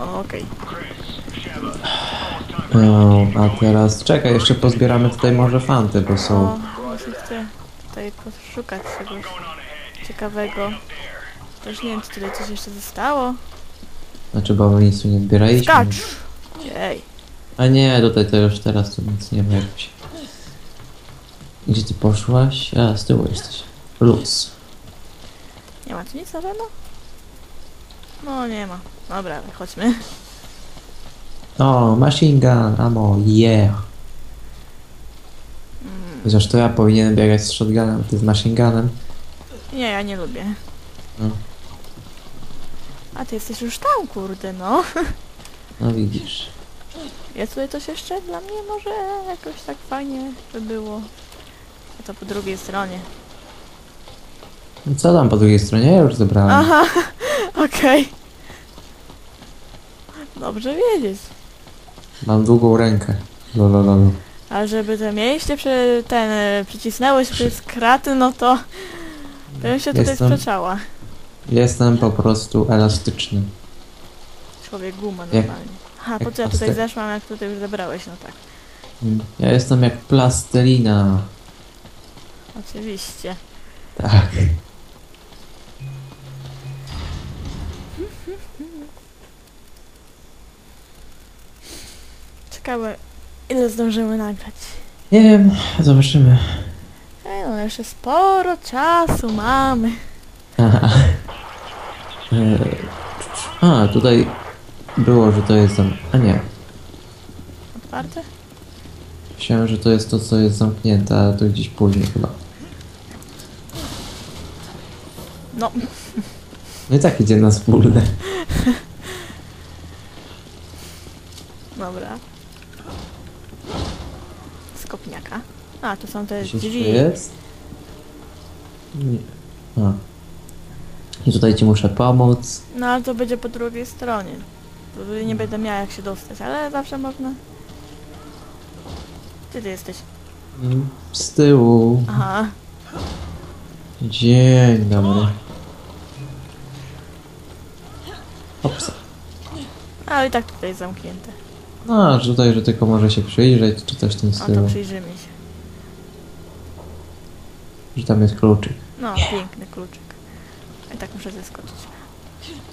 O, okej. No, a teraz czekaj, jeszcze pozbieramy tutaj może fanty, bo O, są. mi się chce tutaj poszukać czegoś ciekawego. Też nie wiem, czy tutaj coś jeszcze zostało. Znaczy, bo my nic tu nie zbieraliśmy. Skacz! Ej, A nie, tutaj to już teraz tu nic nie ma jakoś. Gdzie ty poszłaś? A, z tyłu jesteś. Luz. nie ma tu nic na pewno? No, nie ma. Dobra, chodźmy. O, machine gun, ammo, yeah. Mm, Chociaż to ja powinienem biegać z shotgunem, ty z machine gunem. nie, ja nie lubię. No. A ty jesteś już tam, kurde, no. No widzisz. Jest tutaj coś jeszcze dla mnie? Może jakoś tak fajnie by było. A to po drugiej stronie. No co tam po drugiej stronie? Ja już zebrałem. Aha, okej. Dobrze wiedzieć. Mam długą rękę. Lolololo. A żeby te mięśnie przy, ten, e, przycisnęły się przez kraty, no to bym się tutaj Jestem- sprzeczała. Jestem po prostu elastyczny. Człowiek guma Jak- normalnie. Aha, po jak co ja tutaj zeszłam, jak tutaj już zebrałeś, no tak. Mm, Ja jestem jak plastelina. Oczywiście. Tak. Ciekawe, ile zdążymy nagrać. Nie wiem, zobaczymy. Ej, no jeszcze sporo czasu mamy. Aha. E, A, tutaj było, że to jest tam. A nie. Otwarte? Myślałem, że to jest to, co jest zamknięte, ale to gdzieś później chyba. No, No i tak idzie na wspólne. dobra. Skopniaka. A, tu są te Gdzieś jeszcze drzwi. jest? Nie. A. I tutaj ci muszę pomóc. No ale to będzie po drugiej stronie. Tu nie będę miała jak się dostać, ale zawsze można. Gdzie ty jesteś? Mm, Z tyłu. Aha. Dzień dobry. Ops. Ale i tak tutaj jest zamknięte. No, a tutaj, że tylko może się przyjrzeć, czy coś w tym O, to stylu. przyjrzymy się. Że tam jest kluczyk. No, piękny kluczyk. I tak muszę zeskoczyć.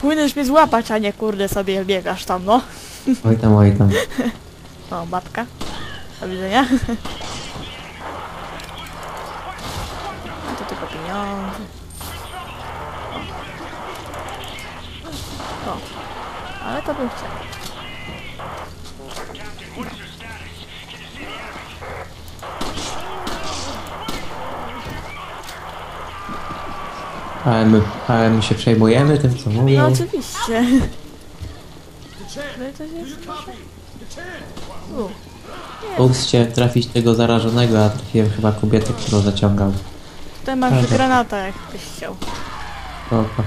Powinieneś mnie złapać, a nie kurde sobie biegasz tam, no. Oj tam, oj tam. O, babka. Do widzenia. A to tylko pieniądze. O. Ale to bym chciał. Ale my, ale my się przejmujemy tym, co No mówią. oczywiście. Tutaj coś jest? U. Udało trafić tego zarażonego, a trafiłem chyba kobietę, którą zaciągał. Tutaj masz Aha. granata, jakbyś chciał. Opa.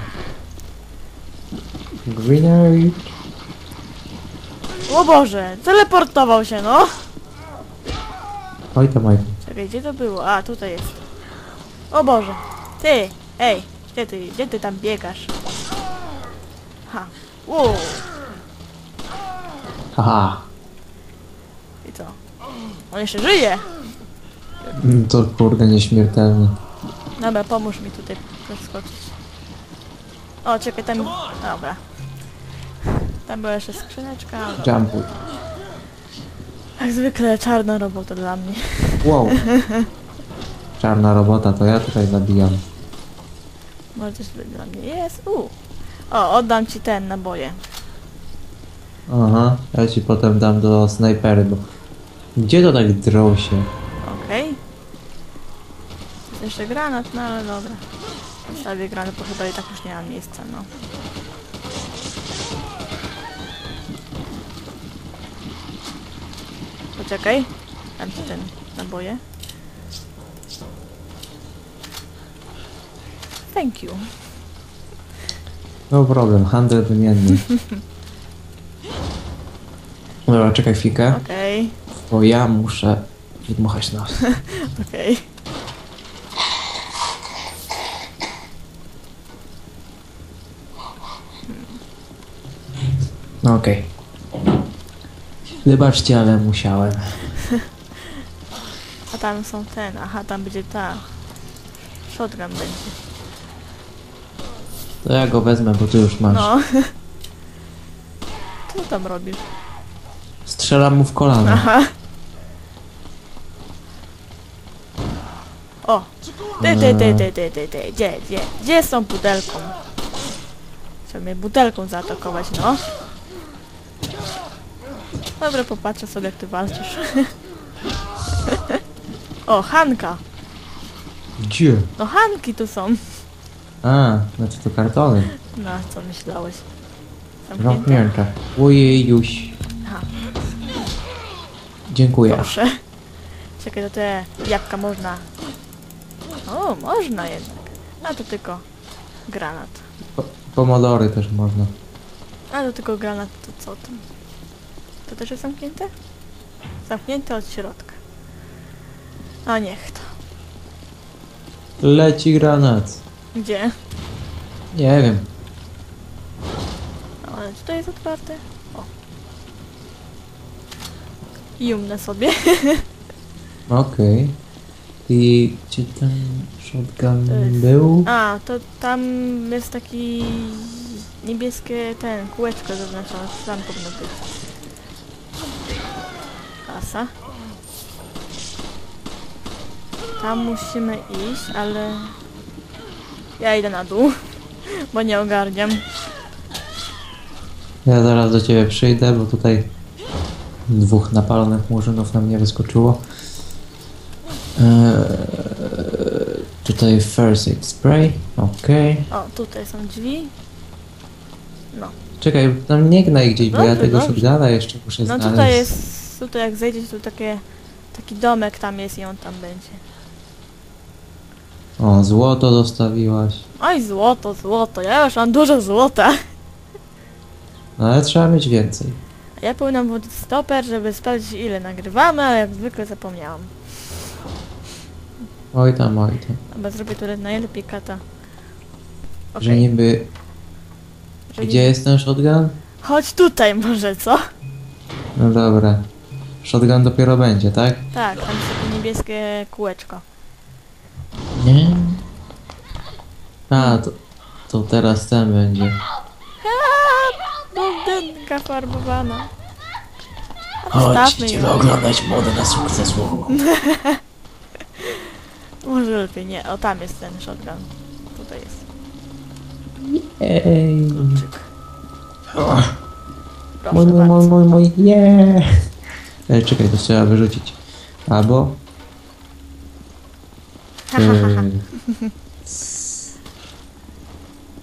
Greenery. O Boże, teleportował się, no! Oj oj tam. Czekaj, gdzie to było? A, tutaj jest. O Boże! Ty! Ej! Gdzie ty, gdzie ty tam biegasz? Ha! Wow! Haha. I co? On jeszcze żyje! Mm, To kurde nieśmiertelny. Dobra, pomóż mi tutaj przeskoczyć. O, czekaj, tam... Dobra. Tam była jeszcze skrzyneczka. Dobra. Jumpuj. Jak zwykle czarna robota dla mnie. Wow. Czarna robota, to ja tutaj zabijam. Może coś dla mnie jest. U. O, oddam ci ten naboje. Aha, ja ci potem dam do snajpery, bo... Gdzie to tak drą się? Okej. Jeszcze granat, no ale dobra. Zostawię granat, bo chyba i tak już nie mam miejsca, no. Poczekaj. Dam ci ten naboje. Thank you. No problem, handel wymienny. Dobra, czekaj chwilkę, Okej, bo ja muszę wydmuchać nos. okej. No okej. Wybaczcie, ale musiałem. A tam są ten, aha, tam będzie ta. Shotgun będzie. To ja go wezmę, bo ty już masz. No. Co tam robisz? Strzelam mu w kolano. Aha. O! Ty, ty, ty, ty, ty, ty, ty, gdzie, gdzie, gdzie z tą butelką? Trzeba mnie butelką zaatakować, no. Dobra, popatrzę sobie jak ty walczysz. o, Hanka! Gdzie? No Hanki tu są. A, znaczy to kartony. No, co myślałeś? Zamknięte? Zamknięte. Ojejuś. Aha, Dziękuję. proszę. Czekaj, to te jabłka można. O, można jednak. A to tylko granat. Po- Pomodory też można. A to tylko granat, to co tam? To też jest zamknięte? Zamknięte od środka. A niech to. Leci granat. Gdzie? Nie wiem. Ale czy to jest otwarte? O. I umnę sobie. Okej. I gdzie ten shotgun To jest- był? A, to tam jest taki niebieskie ten, kółeczko zaznaczone, tam powinno być. Kasa. Tam musimy iść, ale... Ja idę na dół, bo nie ogarniam. Ja zaraz do ciebie przyjdę, bo tutaj dwóch napalonych murzynów na mnie wyskoczyło. Eee, tutaj first aid spray. Okej. O, tutaj są drzwi. No, Czekaj, tam nie gnaj gdzieś, bo ja tego shotguna jeszcze muszę no znaleźć. tutaj jest, tutaj jak zejdziesz, to takie, taki domek tam jest i on tam będzie. O, złoto dostawiłaś. Oj, złoto, złoto, ja już mam dużo złota. No ale trzeba mieć więcej. Ja powinnam włączyć stoper, żeby sprawdzić ile nagrywamy, ale jak zwykle zapomniałam. Oj tam, oj tam. Chyba zrobię tu najlepiej kata. Okej, Że niby... że Gdzie niby- jest ten shotgun? Chodź tutaj może, co? No dobra. Shotgun dopiero będzie, tak? Tak, tam jest takie niebieskie kółeczko. Nie. A, to, to teraz ten będzie. Blondynka farbowana. Chodźcie ją. oglądać modę na sukcesu. Może lepiej nie. O, tam jest ten shotgun. Tutaj jest. Ej. Proszę Mój, mój, mój, bardzo. mój, mój, nie. Ej, czekaj, to trzeba wyrzucić. Albo...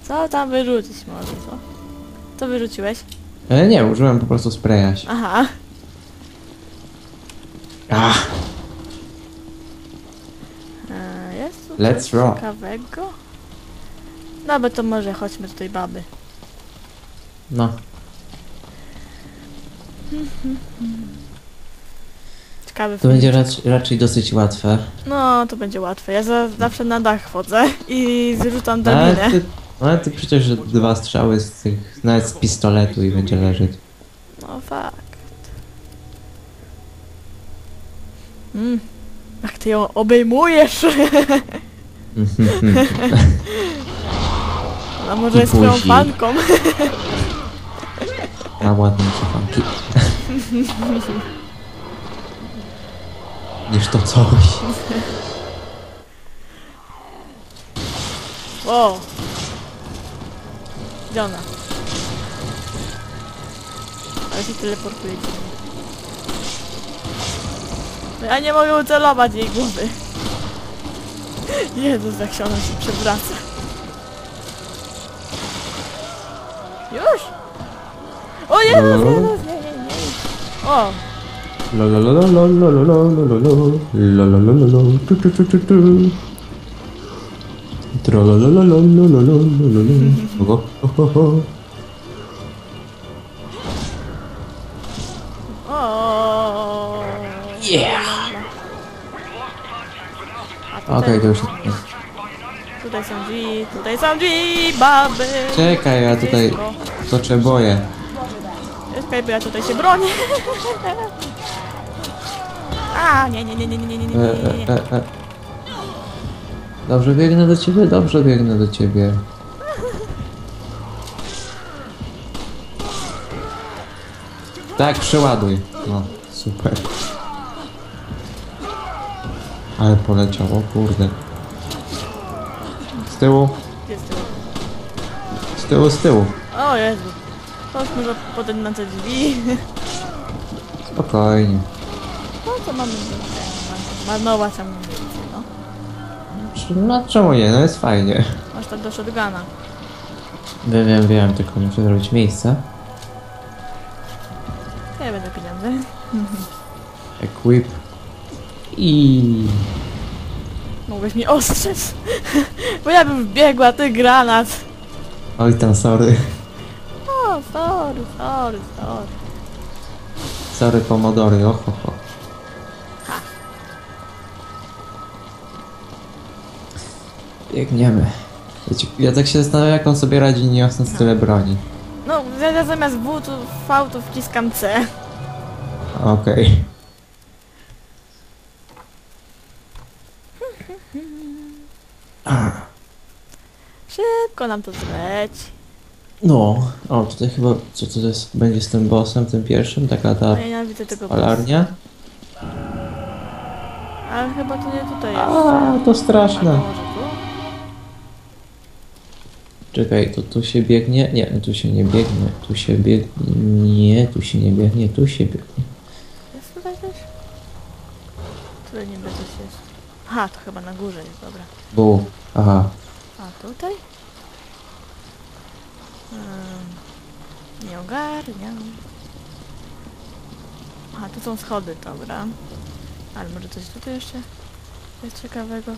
Co tam wyrzucić może, co? Co wyrzuciłeś? e, nie, użyłem po prostu spraya. Aha. Ach, E, jest tu Let's coś rock. ciekawego? Dobra, to może chodźmy do tej baby. no. Ciekawy To będzie rac raczej dosyć łatwe. No, to będzie łatwe. Ja za, zawsze na dach wchodzę i zrzucam No, ale drabinę. ty, no, ale ty przecież że dwa strzały z tych, nawet z pistoletu i będzie leżeć. No fakt. Mm. Jak ty ją obejmujesz? Ona może jest twoją fanką. Ma ładne przefanki. Niż to coś. O! Gdzie ona? Ale się teleportuje. No Ja nie mogę ucelować jej głowy. Jezus, jak się ona się przewraca. Już? O Jezus, Jezus, nie, nie, nie. O, Kogo? O. Yeah! A tutaj, Okej, to już... tutaj są drzwi, tutaj są drzwi, baby! Czekaj, ja tutaj... Wszystko. To czeboję. Czekaj, bo ja tutaj się bronię. A, nie, nie, nie, nie, nie, nie, nie, nie, nie, nie. e, e, e. Dobrze biegnę do ciebie, dobrze biegnę do ciebie. Tak, przeładuj. No, super. Ale poleciał, o kurde. Z tyłu, Gdzie jest tył? z tyłu, z tyłu. O Jezu. Chodźmy na te drzwi. Spokojnie. Co mamy Marnować amunicję, no. No czemu nie, no jest fajnie. Masz tak do shotguna. Wiem, wiem, wiem, tylko muszę zrobić miejsce. Ja będę pieniądze. Equip. I... Mogłeś mi ostrzec. Bo ja bym wbiegła, ty granat. Oj tam, sorry. O, sorry, sorry, sorry. Sorry, pomodory, oho, ho. Biegniemy. Ja, ci, ja tak się zastanawiam, jak on sobie radzi nie niosąc tyle broni. No, ja zamiast W to V to wciskam C. Okej. Szybko nam to zleci. No, o tutaj chyba, co to jest, będzie z tym bossem, tym pierwszym, taka ta No, ja nienawidzę tego palarnia? Ale chyba to nie tutaj jest. A, to A straszne. może tu? Czekaj, to tu się biegnie? Nie, no tu się nie biegnie, tu się biegnie, nie, tu się nie biegnie, tu się biegnie. Jest tutaj też? Tutaj niby coś jest. Aha, to chyba na górze jest, dobra. Bu, aha, A tutaj? Hmm, nie ogarniam. Aha, tu są schody, dobra. Ale może coś tutaj jeszcze jest ciekawego.